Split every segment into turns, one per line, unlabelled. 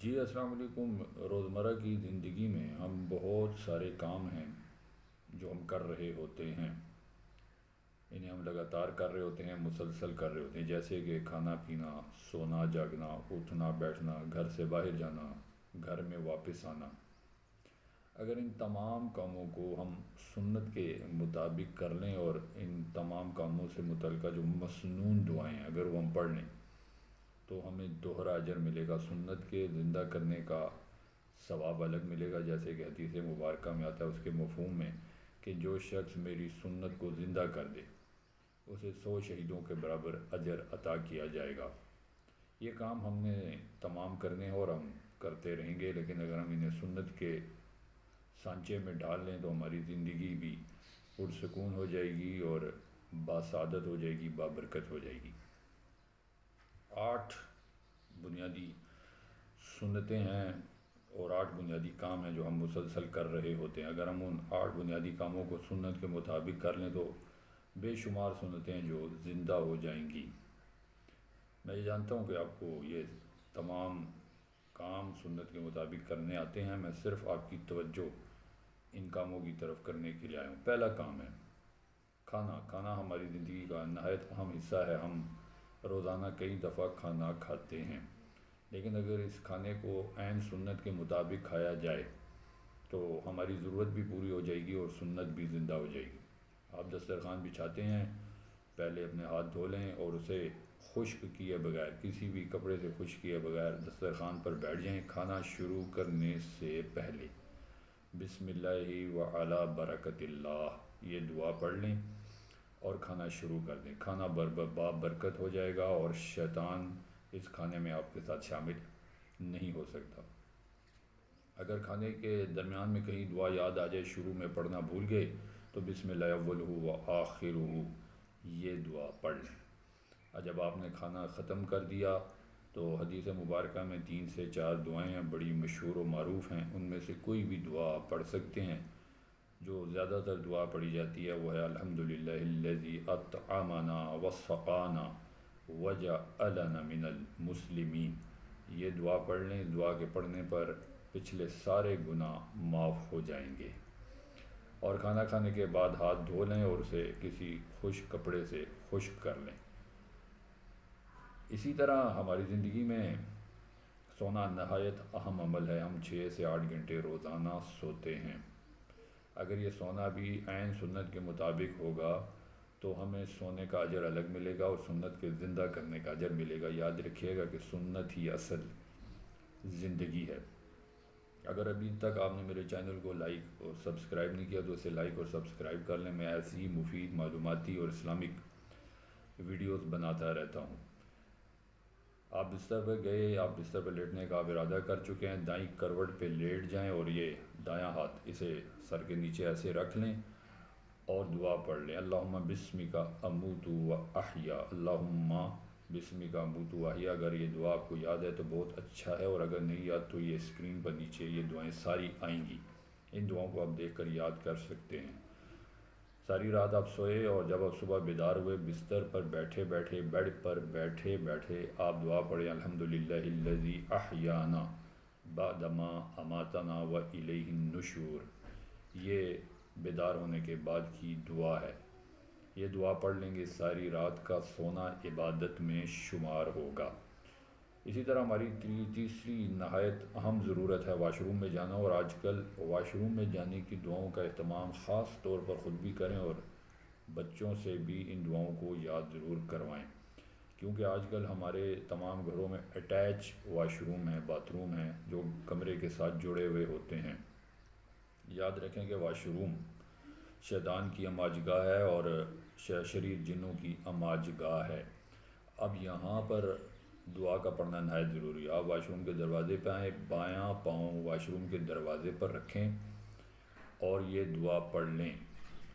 जी अस्सलाम वालेकुम रोज़मर्रा की ज़िंदगी में हम बहुत सारे काम हैं जो हम कर रहे होते हैं। इन्हें हम लगातार कर रहे होते हैं, मुसलसल कर रहे होते हैं। जैसे कि खाना पीना, सोना, जागना, उठना, बैठना, घर से बाहर जाना, घर में वापस आना। अगर इन तमाम कामों को हम सुन्नत के मुताबिक कर लें और इन तमाम कामों से मुतल जो मसनून दुआएँ अगर वो हम पढ़ लें तो हमें दोहरा अजर मिलेगा। सुन्नत के ज़िंदा करने का सवाब अलग मिलेगा। जैसे कि हदीस मुबारक में आता है, उसके मफहूम में कि जो शख्स मेरी सुन्नत को ज़िंदा कर दे, उसे सौ शहीदों के बराबर अजर अता किया जाएगा। ये काम हमने तमाम करने और हम करते रहेंगे, लेकिन अगर हम इन्हें सुन्नत के सांचे में डाल लें तो हमारी ज़िंदगी भी पुरसकून हो जाएगी और बासादत हो जाएगी, बाबरकत हो जाएगी। आठ बुनियादी सुनते हैं और आठ बुनियादी काम हैं जो हम मुसलसल कर रहे होते हैं। अगर हम उन आठ बुनियादी कामों को सुन्नत के मुताबिक कर लें तो बेशुमार सुनते हैं जो ज़िंदा हो जाएँगी। मैं ये जानता हूँ कि आपको ये तमाम काम सुन्नत के मुताबिक करने आते हैं। मैं सिर्फ़ आपकी तवज्जो इन कामों की तरफ़ करने के लिए आया हूँ। पहला काम है खाना। खाना हमारी ज़िंदगी का नहायत अहम हिस्सा है। हम रोज़ाना कई दफ़ा खाना खाते हैं। लेकिन अगर इस खाने को ऐन सुन्नत के मुताबिक खाया जाए तो हमारी ज़रूरत भी पूरी हो जाएगी और सुन्नत भी ज़िंदा हो जाएगी। आप दस्तरखान बिछाते हैं, पहले अपने हाथ धो लें और उसे खुश्क किए बगैर, किसी भी कपड़े से खुश किए बगैर दस्तरखान पर बैठ जाएँ। खाना शुरू करने से पहले। बिसमिल्लाह व अला बरकतिल्ला ये दुआ पढ़ लें। और खाना शुरू कर दें। खाना बर बरकत हो जाएगा और शैतान इस खाने में आपके साथ शामिल नहीं हो सकता। अगर खाने के दरमियान में कहीं दुआ याद आ जाए, शुरू में पढ़ना भूल गए तो बिस्मिल्लाह अव्वल व आखिर हो ये दुआ पढ़ लें। जब आपने खाना ख़त्म कर दिया तो हदीस मुबारक में तीन से चार दुआएँ बड़ी मशहूर व मरूफ़ हैं। उनमें से कोई भी दुआ आप पढ़ सकते हैं। जो ज़्यादातर दुआ पढ़ी जाती है वह है, अल्हम्दुलिल्लाहिल्लज़ी अतआमना वजा वजअलना मिनल मुस्लिमीन. ये दुआ पढ़ लें, दुआ के पढ़ने पर पिछले सारे गुना माफ़ हो जाएँगे। और खाना खाने के बाद हाथ धो लें और उसे किसी खुश कपड़े से खुश्क कर लें। इसी तरह हमारी ज़िंदगी में सोना नहायत अहम अमल है। हम छः से आठ घंटे रोज़ाना सोते हैं। अगर ये सोना भी आन सुन्नत के मुताबिक होगा तो हमें सोने का अजर अलग मिलेगा और सुन्नत के ज़िंदा करने का अजर मिलेगा। याद रखिएगा कि सुन्नत ही असल ज़िंदगी है। अगर अभी तक आपने मेरे चैनल को लाइक और सब्सक्राइब नहीं किया तो उसे लाइक और सब्सक्राइब कर लें। मैं ऐसी ही मुफीद, मालूमती और इस्लामिक वीडियोस बनाता रहता हूँ। आप बिस्तर पर गए, आप बिस्तर पर लेटने का आप इरादा कर चुके हैं, दाई करवट पे लेट जाएँ और ये दायां हाथ इसे सर के नीचे ऐसे रख लें और दुआ पढ़ लें। अल्लाहुम्मा बिस्मी का अमूतु व अहिया। अल्लाहुम्मा बिस्मी का अमूतु अहिया। अगर ये दुआ आपको याद है तो बहुत अच्छा है और अगर नहीं याद तो ये स्क्रीन पर नीचे ये दुआएँ सारी आएँगी। इन दुआओं को आप देख कर याद कर सकते हैं। सारी रात आप सोए और जब आप सुबह बेदार हुए, बिस्तर पर बैठे बैठे, बेड पर बैठे बैठे, आप दुआ पढ़े अल्हम्दुलिल्लाहिल्लज़ी अहयाना बादमा अमातना व इलैहिन्नुशूर ये बेदार होने के बाद की दुआ है। ये दुआ पढ़ लेंगे, सारी रात का सोना इबादत में शुमार होगा। इसी तरह हमारी तीसरी नहायत अहम ज़रूरत है वाशरूम में जाना और आजकल वाशरूम में जाने की दुआओं का अहतमाम ख़ास तौर पर ख़ुद भी करें और बच्चों से भी इन दुआओं को याद ज़रूर करवाएँ। क्योंकि आजकल हमारे तमाम घरों में अटैच वाशरूम है बाथरूम है, जो कमरे के साथ जुड़े हुए होते हैं। याद रखें कि वाशरूम शैतान की अमाजगाह है और शरीर जिनों की अमाजगाह है। अब यहाँ पर दुआ का पढ़ना नहायत ज़रूरी आप वाशरूम के दरवाज़े पर आएँ, बायां पाँव वाशरूम के दरवाज़े पर रखें और ये दुआ पढ़ लें।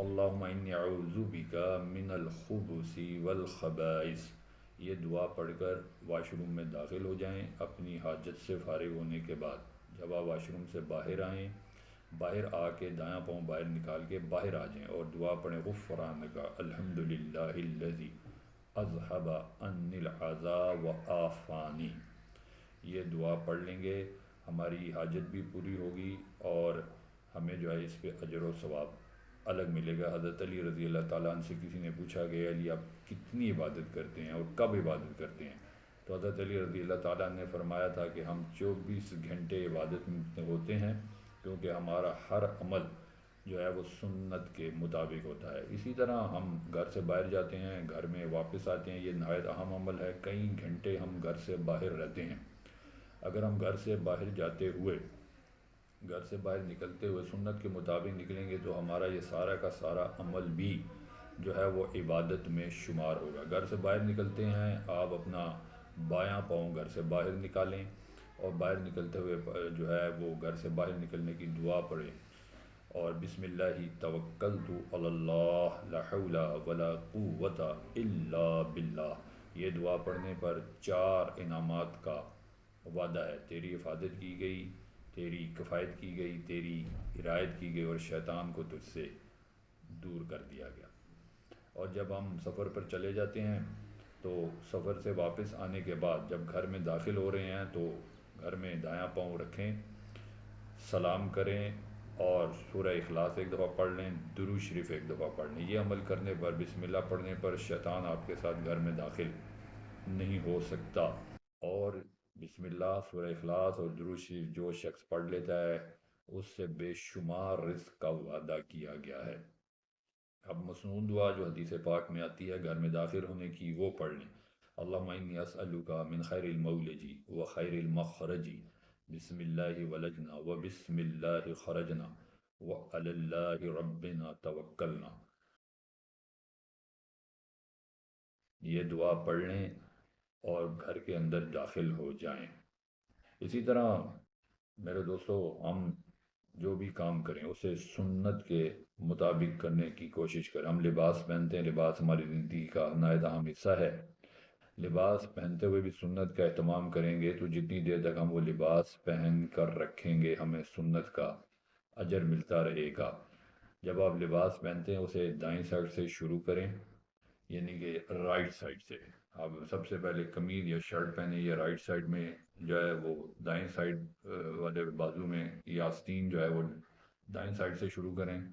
अल्लाज़ुबिका मिनलखबूसी वलखबाइस ये दुआ पढ़कर वाशरूम में दाखिल हो जाएँ, अपनी हाजत से फारिग होने के बाद। जब आप वाशरूम से बाहर आएँ, बाहर आके दायां पाँव बाहर निकाल के बाहर आ जाएँ और दुआ पढ़ें गुफ़रान का, अल्हम्दुलिल्लाहिल्लज़ी। अजहबा अनिल व आफ़ानी। ये दुआ पढ़ लेंगे, हमारी हाजत भी पूरी होगी और हमें जो है इस पर अजर व अलग मिलेगा। हज़रत अली रज़ी अल्लाह ताला से किसी ने पूछा कि अली, आप कितनी इबादत करते हैं और कब इबादत करते हैं? तो हज़रत अली रज़ी अल्लाह ताला ने फरमाया था कि हम 24 घंटे इबादत में होते हैं क्योंकि हमारा हर अमल जो है वो सुन्नत के मुताबिक होता है। इसी तरह हम घर से बाहर जाते हैं, घर में वापस आते हैं, ये नहायत अहम अमल है, कई घंटे हम घर से बाहर रहते हैं। अगर हम घर से बाहर जाते हुए, घर से बाहर निकलते हुए सुन्नत के मुताबिक निकलेंगे तो हमारा ये सारा का सारा अमल भी जो है वो इबादत में शुमार होगा। घर से बाहर निकलते हैं, आप अपना बायां पाँव घर से बाहर निकालें और बाहर निकलते हुए, जो है वो घर से बाहर निकलने की दुआ पढ़ें। और बिस्मिल्लाह ही तवक्कल तो इल्ला बिल्लाह। ये दुआ पढ़ने पर चार इनामात का वादा है। तेरी हिफाजत की गई, तेरी कफ़ायत की गई, तेरी हिरायत की गई और शैतान को तुझसे दूर कर दिया गया। और जब हम सफ़र पर चले जाते हैं तो सफ़र से वापस आने के बाद जब घर में दाखिल हो रहे हैं तो घर में दायां पाँव रखें, सलाम करें और सूरह इखलास एक दफ़ा पढ़ लें दुरू शरीफ एक दफ़ा पढ़ लें। ये अमल करने पर, बिस्मिल्लाह पढ़ने पर शैतान आपके साथ घर में दाखिल नहीं हो सकता। और बिस्मिल्लाह, सूरह इखलास और दुरूद शरीफ जो शख्स पढ़ लेता है, उससे बेशुमार रिस्क का वादा किया गया है। अब मसनून दुआ जो हदीस पाक में आती है, घर में दाखिल होने की, वो पढ़ लें। अल्लाह मिन खैर मौलजी व खैर मखरजी। बिस्मिल्लाह वलजना व बिस्मिल्लाह खरजना व अल्लाह रब्बिना तवक्कलना ये दुआ पढ़ लें और घर के अंदर दाखिल हो जाएँ। इसी तरह मेरे दोस्तों, हम जो भी काम करें, उसे सुन्नत के मुताबिक करने की कोशिश करें। हम लिबास पहनते हैं, लिबास हमारी ज़िंदगी का नायद अहम हिस्सा है। लिबास पहनते हुए भी सुन्नत का अहतमाम करेंगे तो जितनी देर तक हम वो लिबास पहन कर रखेंगे, हमें सुन्नत का अजर मिलता रहेगा। जब आप लिबास पहनते हैं, उसे दाएँ साइड से शुरू करें, यानी कि राइट साइड से। आप सबसे पहले कमीज या शर्ट पहने, या राइट साइड में जो है वो दाएँ साइड वाले बाजू में या आस्तीन जो है वो दाएँ साइड से शुरू करें।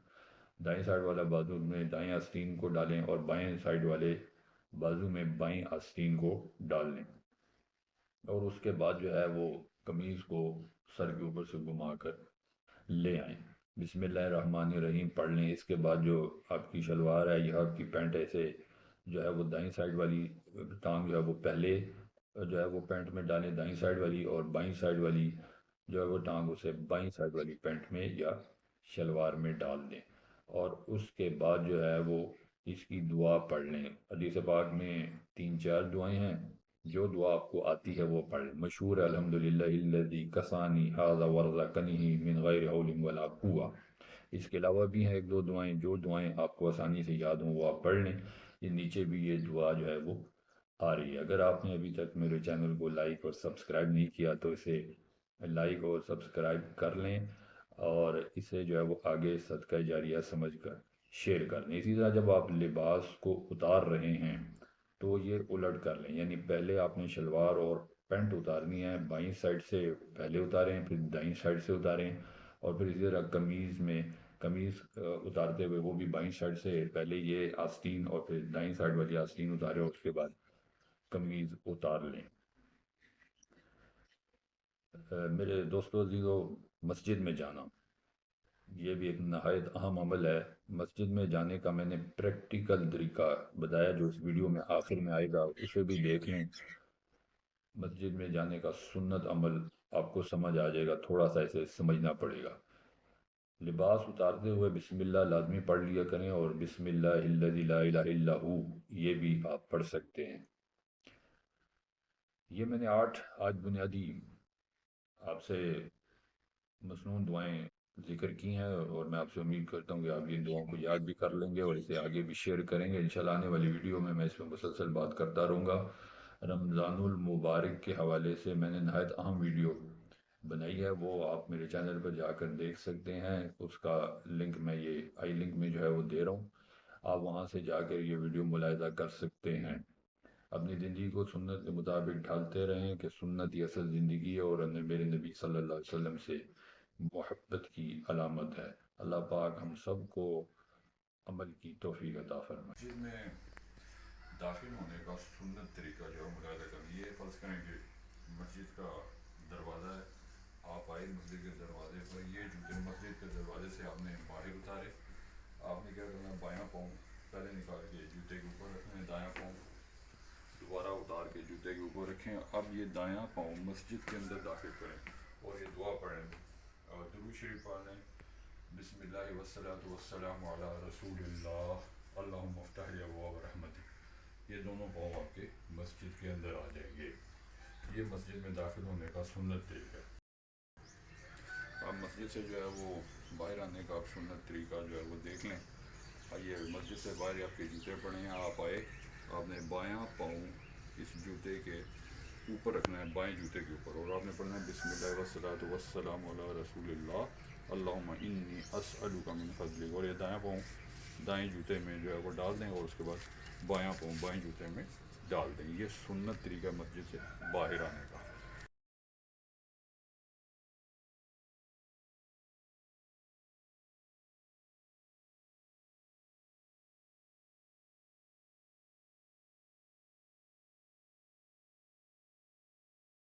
दाएँ साइड वाला बाजू में दाएँ आस्तीन को डालें और बाएँ साइड वाले बाजू में बाई आस्तीन को डाल लें और उसके बाद जो है वो कमीज़ को सर के ऊपर से घुमा कर ले आएँ। बिसमीम रहीम पढ़ लें। इसके बाद जो आपकी शलवार है या आपकी पैंट ऐसे जो है वो दाई साइड वाली टांग जो है वो पहले जो है वो पैंट में डालें, दाई साइड वाली और बाई साइड वाली जो है वो टांग उसे बाई साइड वाली पैंट में या शलवार में डाल दें। और उसके बाद जो है वो इसकी दुआ पढ़ लें। हदीस पाक में तीन चार दुआएँ हैं। जो दुआ आपको आती है वो पढ़ लें। मशहूर अलहमदिल्ला कसानी हाजा वर्जा कनी मिन गैर वला कुआ इसके अलावा भी हैं एक दो दुआएँ। जो दुआएँ आपको आसानी से याद हों वो आप पढ़ लें। ये नीचे भी ये दुआ जो है वो आ रही है। अगर आपने अभी तक मेरे चैनल को लाइक और सब्सक्राइब नहीं किया तो इसे लाइक और सब्सक्राइब कर लें और इसे जो है वो आगे सदका जारिया समझ कर शेयर कर लें। इसी तरह जब आप लिबास को उतार रहे हैं तो ये उलट कर लें। यानी पहले आपने शलवार और पैंट उतारनी है, बाई साइड से पहले उतारें, फिर दाई साइड से उतारें और फिर इसी तरह कमीज़ में, कमीज़ उतारते हुए वो भी बाई साइड से, पहले ये आस्तीन और फिर दाई साइड वाली आस्तीन उतारे और उसके बाद कमीज़ उतार लें। मेरे दोस्तों, अजीज़ों, मस्जिद में जाना। ये भी एक नहायत अहम अमल है। मस्जिद में जाने का मैंने प्रैक्टिकल तरीका बताया जो इस वीडियो में आखिर में आएगा, उसे भी देख लें। मस्जिद में जाने का सुन्नत अमल आपको समझ आ जाएगा थोड़ा सा इसे समझना पड़ेगा। लिबास उतारते हुए बिस्मिल्लाह लाजमी पढ़ लिया करें और बिस्मिल्लाहु ये भी आप पढ़ सकते हैं। ये मैंने आठ आज बुनियादी आपसे मसनून दुआएँ ज़िक्र की हैं और मैं आपसे उम्मीद करता हूँ कि आप इन दुआओं को याद भी कर लेंगे और इसे आगे भी शेयर करेंगे। इंशाल्लाह आने वाली वीडियो में मैं इसमें मुसलसल बात करता रहूँगा। रमज़ानुल मुबारक के हवाले से मैंने नहायत अहम वीडियो बनाई है। वो आप मेरे चैनल पर जाकर देख सकते हैं। उसका लिंक मैं ये, आई लिंक में जो है वो दे रहा हूँ। आप वहाँ से जाकर ये वीडियो मुलायदा कर सकते हैं। अपनी ज़िंदगी को सुन्नत के मुताबिक ढालते रहें कि सुन्नत ही असल ज़िंदगी है और मेरे नबी सल्लल्लाहु अलैहि वसल्लम से मोहब्बत की अलामत है। अल्लाह पाक हम सबको अमल की तोफ़ी अता फरमाए। मस्जिद में दाखिल होने का सुन्नत तरीका जो है मुलाजा कर ये फ़र्ज़ करें कि मस्जिद का दरवाज़ा है। आप आए मस्जिद के दरवाजे पर। ये जूते मस्जिद के दरवाजे से आपने बाहर उतारे। आपने क्या करना? बायां पाँव पहले निकाल के जूते के ऊपर रखना है दायां पाँव दोबारा उतार के जूते के ऊपर रखें। अब ये दायां पाँव मस्जिद के अंदर दाखिल करें और ये दुआ पढ़ें। और दुरू शरीफ पढ़ लें बिस्मिल्लाह वस्सलातु वस्सलाम अला रसूलिल्लाह। अल्लाहुम्मा अफ्तह अबवाब रहमत। ये दोनों पाँव आपके मस्जिद के अंदर आ जाएँगे। ये मस्जिद में दाखिल होने का सुन्नत तरीका अब मस्जिद से जो है वो बाहर आने का आप सुन्नत तरीका जो है वो देख लें। आइए, मस्जिद से बाहर आपके जूते पड़े हैं। आप आए, आपने बायां पाँव इस जूते के ऊपर रखना है, बाएँ जूते के ऊपर। और आपने पढ़ना है, बिस्मिल्लाह वसलाम रसूल अल्लामी इन्नी असअलुका मिन फजली। और ये दायां पाँव, दाएँ जूते में जो है वो डाल दें और उसके बाद बायां पाँव, बाएँ जूते में डाल दें। ये सुन्नत तरीका मस्जिद से बाहर आने का।